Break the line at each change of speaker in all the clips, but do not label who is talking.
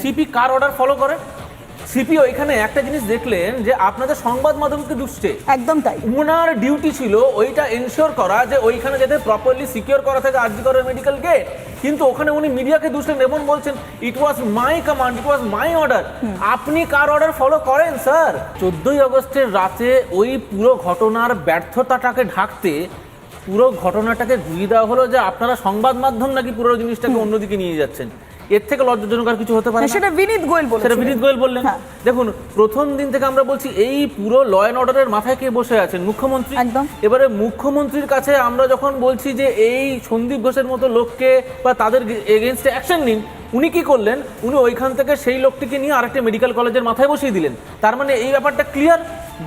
CP কার order follow করে? CP ওইখানে একটা জিনিস দেখলেন যে আপনাদের সংবাদ মাধ্যমকে দুষছে।
একদম তাই।
উনার ডিউটি ছিল ওইটা এনশিওর করা যে ওইখানে যাতে প্রপারলি সিকিউর করা থাকে আরজি করে মেডিকেল গেট কিন্তু ওখানে উনি মিডিয়াকে দুষলেন এবং বলছেন ইট ওয়াজ মাই command it was my order আপনি কার অর্ডার ফলো করেন স্যার চোদ্দই আগস্টের রাতে ওই পুরো ঘটনার ব্যর্থতাটাকে ঢাকতে পুরো ঘটনাটাকে ঘুরিয়ে দেওয়া হলো যে আপনারা সংবাদ মাধ্যম নাকি পুরো জিনিসটাকে অন্যদিকে নিয়ে যাচ্ছেন। এর থেকে লজ্জাজনক আর কিছু হতে পারে
সেটা বিনীত গোয়েল বলেছে
সেটা বিনীত গোয়েল বললেন।
হ্যাঁ।
দেখুন প্রথম দিন থেকে আমরা বলছি এই পুরো ল অ্যান্ড অর্ডারের মাথায় কে বসে আছেন? মুখ্যমন্ত্রী।
একদম।
এবারে মুখ্যমন্ত্রীর কাছে আমরা যখন বলছি যে এই সন্দীপ ঘোষের মতো লোককে বা তাদের এগেনস্টে অ্যাকশন নিন উনি কি করলেন? উনি ওইখান থেকে সেই লোকটিকে নিয়ে আরেকটা মেডিকেল কলেজের মাথায় বসিয়ে দিলেন। তার মানে এই ব্যাপারটা ক্লিয়ার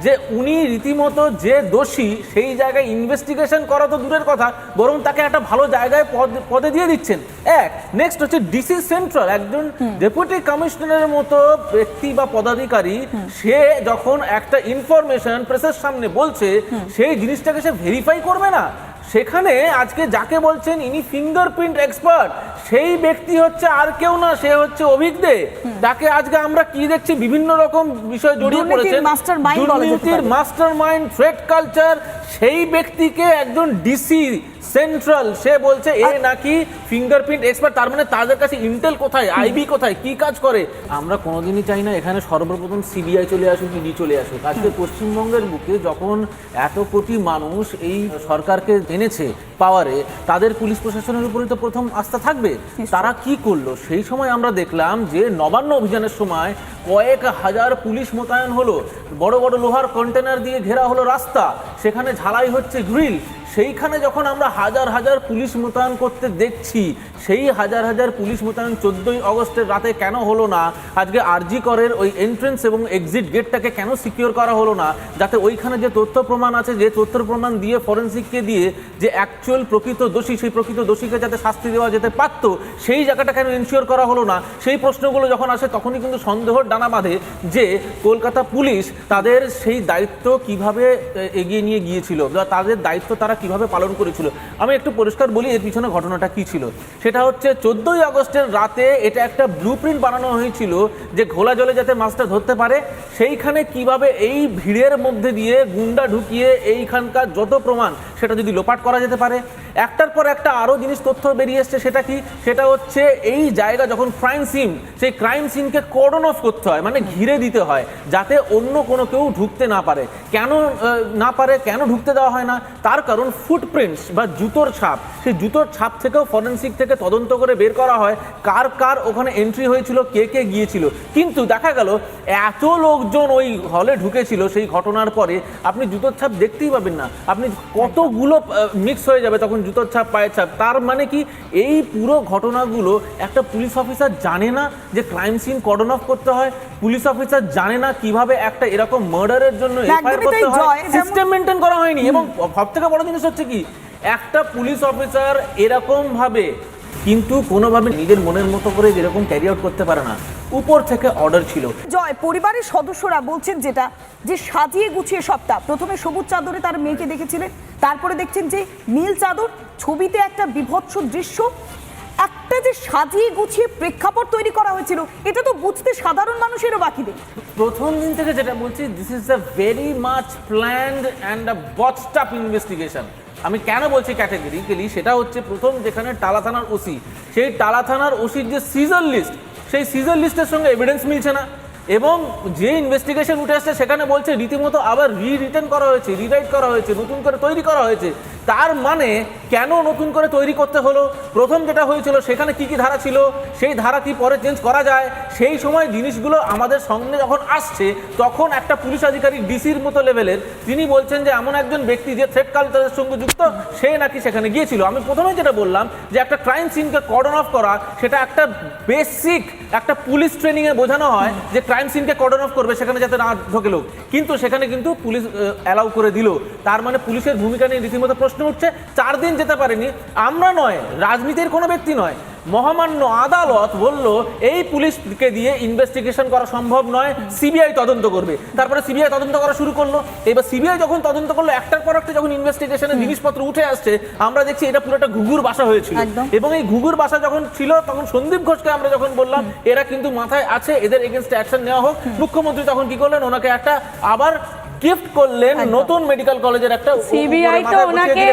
যে উনি রীতিমতো যে দোষী সেই জায়গায় ইনভেস্টিগেশন করা তো দূরের কথা বরং তাকে একটা ভালো জায়গায় পদ পদে দিয়ে দিচ্ছেন। এক নেক্সট হচ্ছে ডিসি সেন্ট্রাল একজন ডেপুটি কমিশনারের মতো ব্যক্তি বা পদাধিকারী সে যখন একটা ইনফরমেশন প্রেসের সামনে বলছে সেই জিনিসটাকে সে ভেরিফাই করবে না। সেখানে আজকে যাকে বলছেন ইনি ফিঙ্গারপ্রিন্ট এক্সপার্ট সেই ব্যক্তি হচ্ছে আর কেউ না সে হচ্ছে অভিক দে। তাকে আজকে আমরা কি দেখছি? বিভিন্ন রকম বিষয় জড়িয়ে
পড়েছে
পড়েছেন।
mastermind
দুর্নীতির মাস্টার মাইন্ড ফ্রেড কালচার সেই ব্যক্তিকে একজন ডিসি সেন্ট্রাল সে বলছে এ নাকি ফিঙ্গারপ্রিন্ট এক্সপার্ট তার মানে তাদের কাছে ইন্টেল কোথায়? আইবি কোথায়? কি কাজ করে? আমরা কোনোদিনই চাই না এখানে সর্বপ্রথম সিবিআই চলে আসুক ইডি চলে আসুক। আজকে পশ্চিমবঙ্গের বুকে যখন এত কোটি মানুষ এই সরকারকে এনেছে পাওয়ারে তাদের পুলিশ প্রশাসনের উপরে তো প্রথম আস্থা থাকবে। তারা কি করল? সেই সময় আমরা দেখলাম যে নবান্ন অভিযানের সময় কয়েক হাজার পুলিশ মোতায়েন হলো। বড় বড় লোহার কন্টেনার দিয়ে ঘেরা হলো রাস্তা। সেখানে ঝালাই হচ্ছে গ্রিল। সেইখানে যখন আমরা হাজার হাজার পুলিশ মোতায়েন করতে দেখছি, সেই হাজার হাজার পুলিশ মোতায়েন চোদ্দই অগস্টের রাতে কেন হলো না? আজকে আরজি করের ওই এন্ট্রেন্স এবং এক্সিট গেটটাকে কেন সিকিউর করা হলো না? যাতে ওইখানে যে তথ্য প্রমাণ আছে, যে তথ্য প্রমাণ দিয়ে ফরেন্সিককে দিয়ে যে অ্যাকচুয়াল প্রকৃত দোষী, সেই প্রকৃত দোষীকে যাতে শাস্তি দেওয়া যেতে পারত, সেই জায়গাটা কেন ইনশিওর করা হলো না? সেই প্রশ্নগুলো যখন আসে, তখনই কিন্তু সন্দেহর ডানা বাঁধে যে কলকাতা পুলিশ তাদের সেই দায়িত্ব কীভাবে এগিয়ে নিয়ে গিয়েছিল। বা তাদের দায়িত্ব তারা কীভাবে পালন করেছিল। আমি একটু পরিষ্কার বলি, এর পিছনে ঘটনাটা কি ছিল? সেটা হচ্ছে, চোদ্দোই আগস্টের রাতে এটা একটা ব্লু প্রিন্ট বানানো হয়েছিল যে ঘোলা জলে যাতে মাছটা ধরতে পারে, সেইখানে কীভাবে এই ভিড়ের মধ্যে দিয়ে গুন্ডা ঢুকিয়ে এইখানকার যত প্রমাণ, সেটা যদি লোপাট করা যেতে পারে। একটার পর একটা আরও জিনিস তথ্য বেরিয়ে এসছে, সেটা কি? সেটা হচ্ছে এই জায়গা যখন ক্রাইম সিন সেই ক্রাইম সিনকে কর্ডন অফ করতে হয় মানে ঘিরে দিতে হয়, যাতে অন্য কোনো কেউ ঢুকতে না পারে। কেন না পারে, কেন ঢুকতে দেওয়া হয় না? তার কারণ ফুটপ্রিন্টস বা জুতোর ছাপ। সেই জুতোর ছাপ থেকেও ফরেন্সিক থেকে তদন্ত করে বের করা হয়, কার কার ওখানে এন্ট্রি হয়েছিল, কে কে গিয়েছিল। কিন্তু দেখা গেল, এত লোকজন ওই হলে ঢুকেছিল সেই ঘটনার পরে, আপনি জুতোর ছাপ দেখতেই পাবেন না। আপনি কতগুলো মিক্স হয়ে যাবে তখন জুতোর ছাপ পায়ের ছাপ। তার মানে কি এই পুরো ঘটনাগুলো একটা পুলিশ অফিসার জানে না যে ক্রাইম সিন কর্ডন অফ করতে হয়। পুলিশ অফিসার জানে না কীভাবে একটা এরকম মার্ডারের জন্য এফআইআর করতে হয়। সিস্টেম মেনটেন করা হয়নি। এবং সবথেকে বড় জিনিস হচ্ছে কি একটা পুলিশ অফিসার এরকম ভাবে কিন্তু কোনোভাবে নিজের মনের মতো করে যেরকম ক্যারি আউট করতে পারে না। উপর থেকে অর্ডার ছিল।
জয়, পরিবারের সদস্যরা বলছেন যেটা, যে সাজিয়ে গুছিয়ে সপ্তাহ প্রথমে সবুজ চাদরে তার মেয়েকে দেখেছিলেন, তারপরে দেখছেন যে নীল চাদর, ছবিতে একটা বিভৎস দৃশ্য একটা যে সাজিয়ে গুছিয়ে প্রেক্ষাপট তৈরি করা হয়েছিল, এটা তো বুঝতে সাধারণ মানুষেরও বাকি নেই।
প্রথম দিন থেকে যেটা বলছি this is a very much planned and a botched up investigation আমি কেন বলছি ক্যাটেগরিক্যালি সেটা হচ্ছে প্রথম যেখানে টালা থানার ওসি, সেই টালা থানার ওসির যে সিজন লিস্ট সেই সিজন লিস্টের সঙ্গে এভিডেন্স মিলছে না। এবং যে ইনভেস্টিগেশন উঠে আসছে, সেখানে বলছে রীতিমতো আবার রি রিটার্ন করা হয়েছে রিরাইট করা হয়েছে, নতুন করে তৈরি করা হয়েছে। তার মানে কেন নতুন করে তৈরি করতে হলো? প্রথম যেটা হয়েছিল, সেখানে কি কি ধারা ছিল? সেই ধারা কি পরে চেঞ্জ করা যায়? সেই সময় জিনিসগুলো আমাদের সামনে যখন আসছে, তখন একটা পুলিশ আধিকারিক ডিসির মতো লেভেলের, তিনি বলছেন যে এমন একজন ব্যক্তি যে থ্রেড কালচারের সঙ্গে যুক্ত, সে নাকি সেখানে গিয়েছিল। আমি প্রথমে যেটা বললাম যে একটা ক্রাইম সিনকে কর্ডন অফ করা, সেটা একটা বেসিক একটা পুলিশ ট্রেনিংয়ে বোঝানো হয় যে ক্রাইম সিনকে কর্ডন অফ করবে, সেখানে যাতে না ঢোকে লোক। কিন্তু সেখানে কিন্তু পুলিশ অ্যালাউ করে দিল। তার মানে পুলিশের ভূমিকা নিয়ে রীতিমতো প্রশ্ন উঠছে। চার দিন যেতে পারেনি আমরা নয় রাজনীতির কোনো ব্যক্তি নয়। মহামান্য আদালত বলল এই পুলিশকে দিয়ে ইনভেস্টিগেশন করা সম্ভব নয় সিবিআই তদন্ত করবে। তারপরে সিবিআই তদন্ত করা শুরু করল। এবার সিবিআই যখন তদন্ত করল একটার পর একটা যখন ইনভেস্টিগেশনের জিনিসপত্র উঠে আসছে আমরা দেখছি এটা পুরো একটা ঘুঘুর বাসা হয়েছিল। এবং এই ঘুঘুর বাসা যখন ছিল তখন সন্দীপ ঘোষকে আমরা যখন বললাম এরা কিন্তু মাথায় আছে এদের এগেনস্টে অ্যাকশন নেওয়া হোক। মুখ্যমন্ত্রী তখন কি করলেন? ওনাকে একটা আবার গিফট করলেন নতুন মেডিকেল কলেজের একটা
সিবিআই তো ওনাকে।